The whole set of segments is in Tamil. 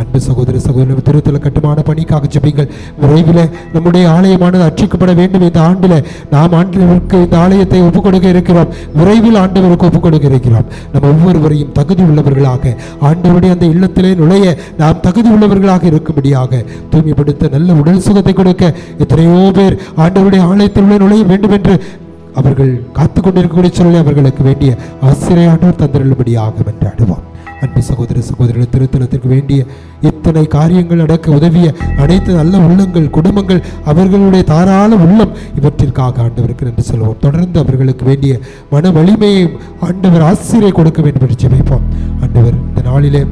அன்பு சகோதர சகோதரர் திருத்தல கட்டுமான பணிக்காக ஜபிங்கள். விரைவில் நம்முடைய ஆலயமானது அர்ச்சிக்கப்பட வேண்டும் இந்த ஆண்டில். நாம் ஆண்டவருக்கு இந்த ஆலயத்தை ஒப்புக் கொடுக்க இருக்கிறோம். விரைவில் ஆண்டவருக்கு ஒப்புக் கொடுக்க இருக்கிறோம். நம்ம ஒவ்வொருவரையும் தகுதி உள்ளவர்களாக ஆண்டவருடைய அந்த இல்லத்திலே நுழைய நாம் தகுதி உள்ளவர்களாக இருக்கும்படியாக தூய்மைப்படுத்த நல்ல உடல் சுகத்தை கொடுக்க எத்தனையோ பேர் ஆண்டவருடைய ஆலயத்தினுள்ளே நுழைய வேண்டும் என்று அவர்கள் காத்து கொண்டிருக்கக்கூடிய சூழலை அவர்களுக்கு வேண்டிய ஆசிரியானோர் தந்திரபடியாக என்று அன்பு சகோதர சகோதரர்கள் திருத்தலத்திற்கு வேண்டிய இத்தனை காரியங்கள் நடக்க உதவிய அனைத்து நல்ல உள்ளங்கள் குடும்பங்கள் அவர்களுடைய தாராள உள்ளம் இவற்றிற்காக ஆண்டவருக்கு நன்றி சொல்வோம். தொடர்ந்து அவர்களுக்கு வேண்டிய மன வலிமையை ஆண்டவர் ஆசிரியை கொடுக்க வேண்டும் என்று ஜெபிப்போம். ஆண்டவர் இந்த நாளிலே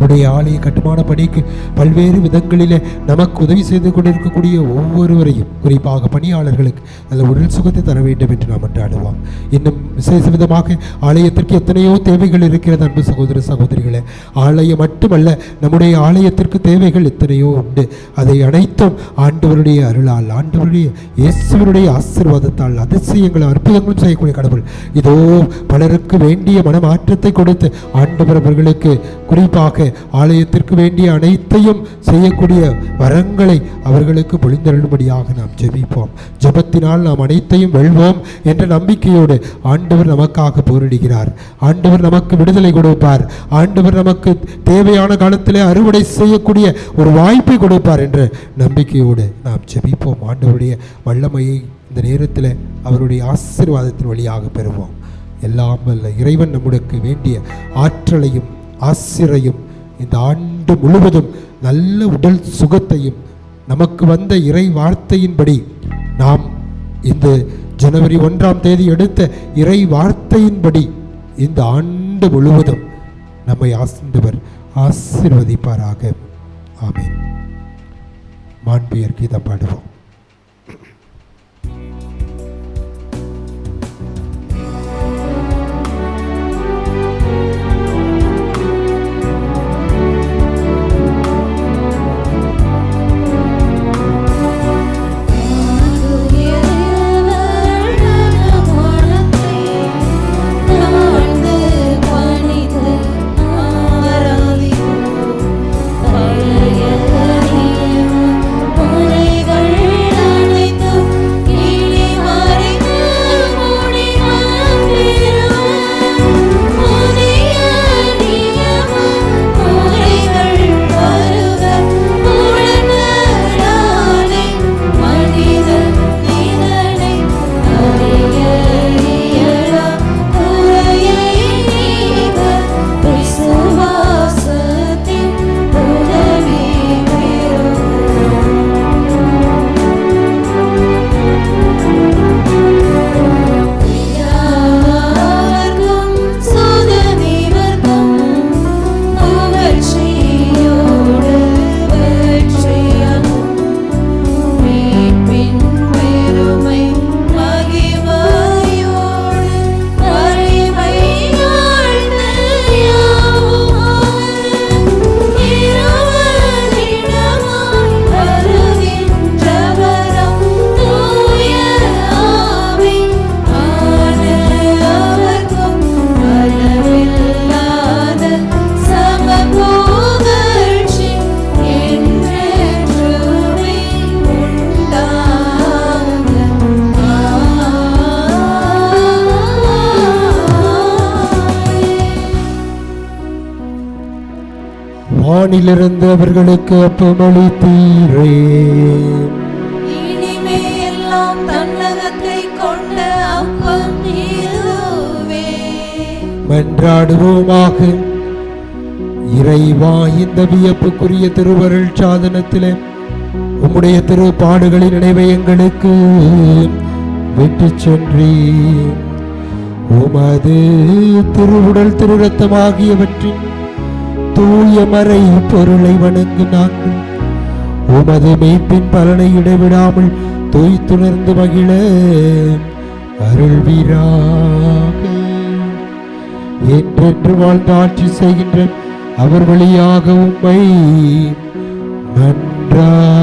நம்முடைய ஆலய கட்டுமான பணிக்கு பல்வேறு விதங்களில் நமக்கு உதவி செய்து கொண்டிருக்கக்கூடிய ஒவ்வொருவரையும் குறிப்பாக பணியாளர்களுக்கு நல்ல உடல் சுகத்தை தர வேண்டும் என்று நாம் அன்றாடுவோம். இன்னும் விசேஷ விதமாக ஆலயத்திற்கு எத்தனையோ தேவைகள் இருக்கிறது அன்பு சகோதர சகோதரிகளே. ஆலயம் மட்டுமல்ல நம்முடைய ஆலயத்திற்கு தேவைகள் எத்தனையோ உண்டு. அதை அனைத்தும் ஆண்டவருடைய அருளால் ஆண்டவருடைய இயேசுவருடைய ஆசீர்வாதத்தால் அதிசயங்கள் அற்புதங்களும் செய்யக்கூடிய கடவுள். இதோ பலருக்கு வேண்டிய மனமாற்றத்தை கொடுத்து ஆண்டவர் அவர்களுக்கு குறிப்பாக ஆலயத்திற்கு வேண்டிய அனைத்தையும் செய்யக்கூடிய வரங்களை அவர்களுக்கு பொழிந்தருளும்படியாக நாம் ஜெபிப்போம். ஜெபத்தினால் நாம் அனைத்தையும் வெல்வோம் என்ற நம்பிக்கையோடு ஆண்டவர் நமக்காக போரிடுகிறார். ஆண்டவர் நமக்கு விடுதலை கொடுப்பார். ஆண்டவர் நமக்கு தேவையான காலத்திலே அறுவடை செய்யக்கூடிய ஒரு வாய்ப்பை கொடுப்பார் என்ற நம்பிக்கையோடு நாம் ஜெபிப்போம். ஆண்டவருடைய வல்லமையை இந்த நேரத்தில் அவருடைய ஆசீர்வாதத்தின் வழியாக பெறுவோம். எல்லாம் வல்ல இறைவன் நம்முடைய வேண்டிய ஆற்றலையும் ஆசிரையும் இந்த ஆண்டு முழுவதும் நல்ல உடல் சுகத்தையும் நமக்கு வந்த இறை வார்த்தையின்படி நாம் இந்த ஜனவரி ஒன்றாம் தேதி எடுத்த இறை வார்த்தையின்படி இந்த ஆண்டு முழுவதும் நம்மை ஆசிந்தவர் ஆசிர்வதிப்பாராக. ஆமீன். மாண்பியர் கீதம் பாடுவோம். வானிலிருந்து அவர்களுக்கு அப்பமளித்தீரே மன்றாடுவோமாக இறைவா இந்த வியப்புக்குரிய திருவருள் சாதனத்திலே உம்முடைய திருப்பாடுகளின் நினைவை எங்களுக்கு விட்டு சென்றீ உமது திருவுடல் திருரத்தமாகியவற்றின் தூய மறை பொருளை வணங்கும் உமது மெய்ப்பின் பலனை இடைவிடாமல் தூய்த்துணர்ந்து மகிழ அருள்வீராக என்றென்று வாழ்ந்து ஆட்சி செய்கின்ற அவர் வழியாக உம்மை நன்றாடுகிறோம்.